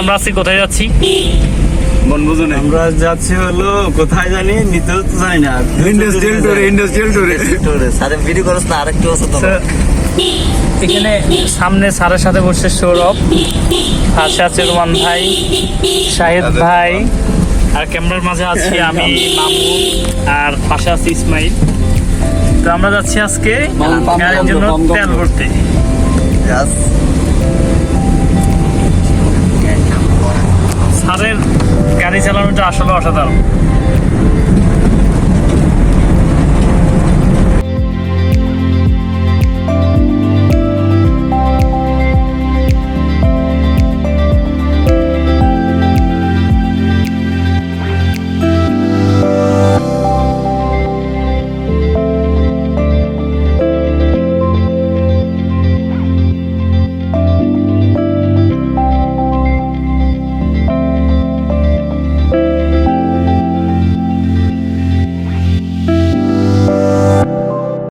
আমরা আছি কোথায় যাচ্ছি? মন বুঝো না আমরা যাচ্ছি হলো কোথায় জানি নিতেও তো জানি না। ইন্ডাস্ট্রিয়াল ট্যুরে ইন্ডাস্ট্রিয়াল ট্যুরে স্যার ভিডিও করছ না আরেকটু আছে তো। এখানে সামনে স্যারের সাথে বসছে সৌরভ। পাশে আছে রোমান ভাই শাহিদ ভাই আর ক্যামেরার মাঝে আছি আমি মামু আর পাশে আছে ইসমাইল। তো আমরা যাচ্ছি আজকে গাড়ির জন্য তেল ভরতে। স্যারের গাড়ি চালানোটা আসলে অসাধারণ।